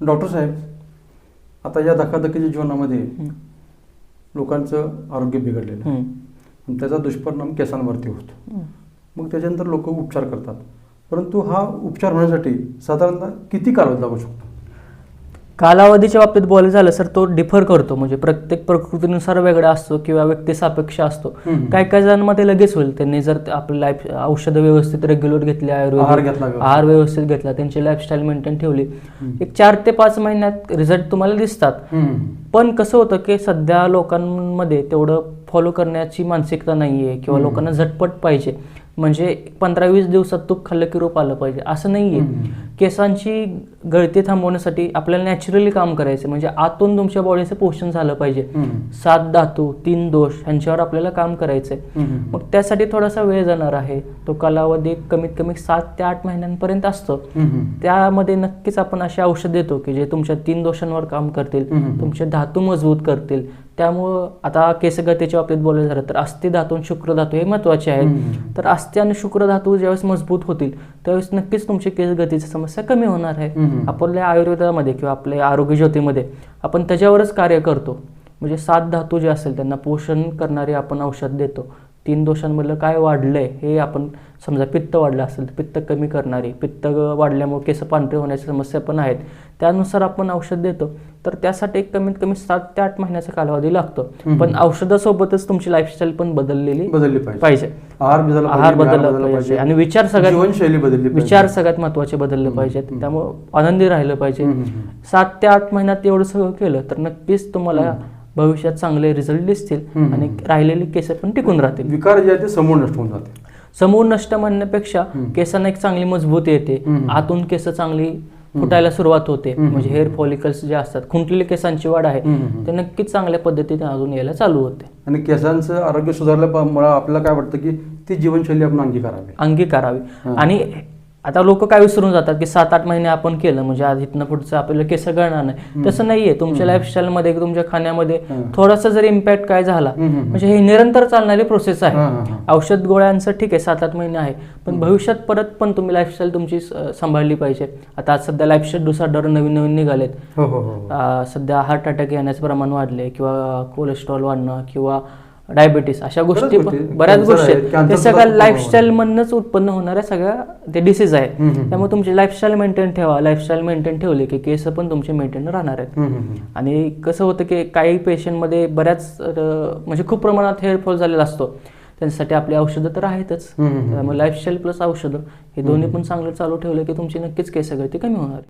Doctor साहेब आता या धकाधकीच्या जीवनामध्ये. लोकांचं आरोग्य बिघडलेलं आहे. आणि त्याचा दुष्परिणाम केसांवरती होतो. मग त्याच्यानंतर लोक उपचार करतात परंतु हा उपचार होण्यासाठी साधारणतः किती कालावधी लागू शकतो कालावधीच्या बाबतीत बोलायचं झालं सर तो डिफर करतो म्हणजे प्रत्येक प्रकृतीनुसार वेगळा असतो किंवा व्यक्तिसापेक्ष असतो हम्म. काय काय जणांमध्ये लगेच होईल त्यांनी जर आपलं लाईफ औषधं व्यवस्थित रेग्युलर घेतली व्यवस्थित. आहार व्यवस्थित घेतला त्यांची लाईफस्टाईल मेंटेन ठेवली. एक चार ते पाच महिन्यात रिझल्ट तुम्हाला दिसतात पण कसं होतं की सध्या लोकांमध्ये तेवढं फॉलो करण्याची मानसिकता नाही आहे किंवा. लोकांना झटपट पाहिजे म्हणजे पंधरा वीस दिवसात तूप खाल्लं की रोप आलं पाहिजे असं नाही आहे हम्म. केसांची गळती थांबवण्यासाठी आपल्याला नॅचरली काम करायचं म्हणजे आतून तुमच्या बॉडीचं पोषण झालं पाहिजे. सात धातू तीन दोष ह्यांच्यावर आपल्याला काम करायचं आहे मग त्यासाठी थोडासा वेळ जाणार आहे. तो कालावधी कमीत कमी सात ते आठ महिन्यांपर्यंत असतो. त्यामध्ये नक्कीच आपण असे औषध देतो की जे तुमच्या तीन दोषांवर काम करतील. तुमचे धातू मजबूत करतील. त्यामुळं आता केसगतीच्या बाबतीत बोलायचं झालं तर अस्थि धातू आणि शुक्र धातू हे महत्त्वाचे आहेत. तर अस्थि आणि शुक्र धातू ज्यावेळेस मजबूत होतील त्यावेळेस नक्कीच तुमची केस गतीची समस्या कमी होणार आहे. आपल्या आयुर्वेदामध्ये किंवा आपल्या आरोग्य ज्योतीमध्ये आपण त्याच्यावरच कार्य करतो. म्हणजे सात धातू जे असेल त्यांना पोषण करणारे आपण औषध देतो. तीन दोषांमधलं काय वाढलंय हे आपण समजा पित्त वाढलं असेल तर पित्त कमी करणारी पित्त वाढल्यामुळे केस पांढरे होण्याच्या समस्या पण आहेत. त्यानुसार आपण औषध देतो. तर त्यासाठी एक कमीत कमी सात ते आठ महिन्याचा कालावधी लागतो. पण औषधासोबतच तुमची लाईफस्टाईल पण बदललेली बदलली पाहिजे. आहार बदलला आहार पाहिजे, बदलला बदलला पाहिजे आणि विचार सगळ्यात जीवनशैली बदलली पाहिजे. विचार सगळ्यात महत्त्वाचे बदलले पाहिजेत. त्यामुळे आनंदी राहिलं पाहिजे. सात ते आठ महिन्यात एवढं सगळं केलं तर नक्कीच तुम्हाला भविष्यात चांगले रिझल्ट दिसतील. आणि राहिलेली केस पण टिकून राहतील विकार जे आहे ते समूळ नष्ट होऊन जाते समूळ नष्ट म्हणण्यापेक्षा. केसांना एक चांगली मजबूत येते. आतून केस चांगली फुटायला सुरुवात होते. म्हणजे हेअर फॉलिकल्स जे असतात खुंटलेली केसांची वाढ आहे. ते नक्कीच चांगल्या पद्धतीने अजून यायला चालू होते आणि केसांचं आरोग्य सुधारल्यामुळे आपल्याला काय वाटतं की ती जीवनशैली आपण अंगीकारावी अंगीकारावी. आणि आता लोक काय विसरून जातात की सात आठ महिने आपण केलं म्हणजे आज इथनं पुढचं आपल्याला केस गळणार नाही. तसं नाहीये. तुमच्या लाईफस्टाईलमध्ये तुमच्या खाण्यामध्ये. थोडासा जर इम्पॅक्ट काय झाला. म्हणजे हे निरंतर चालणारी प्रोसेस आहे. औषध गोळ्यांचं ठीक आहे सात आठ महिने आहे पण भविष्यात परत पण तुम्ही लाईफस्टाईल तुमची सांभाळली पाहिजे. आता आज सध्या लाईफस्टाईल डिसऑर्डर नवीन नवीन निघालेत. हो हो हो सध्या हार्ट अटॅक येण्याचं प्रमाण वाढले किंवा कोलेस्ट्रॉल वाढणं किंवा डायबिटीस अशा गोष्टी बऱ्याच गोष्टी आहे, आहेत cancer ते सुद्धा सगळ्या लाईफस्टाईल मधनच उत्पन्न होणाऱ्या सगळ्या ते डिसीज हम्म, आहे हम्म. त्यामुळे तुमची लाईफस्टाईल मेंटेन ठेवा. लाईफस्टाईल मेंटेन ठेवली की केस पण तुमचे मेंटेन राहणार आहेत. आणि कसं होतं की काही पेशंटमध्ये बऱ्याच म्हणजे खूप प्रमाणात हेअरफॉल झालेला असतो. त्यांच्यासाठी आपली औषधं तर आहेतच. त्यामुळे लाईफस्टाईल प्लस औषधं हे दोन्ही पण चांगलं चालू ठेवलं की तुमची नक्कीच केस गळती कमी होणार.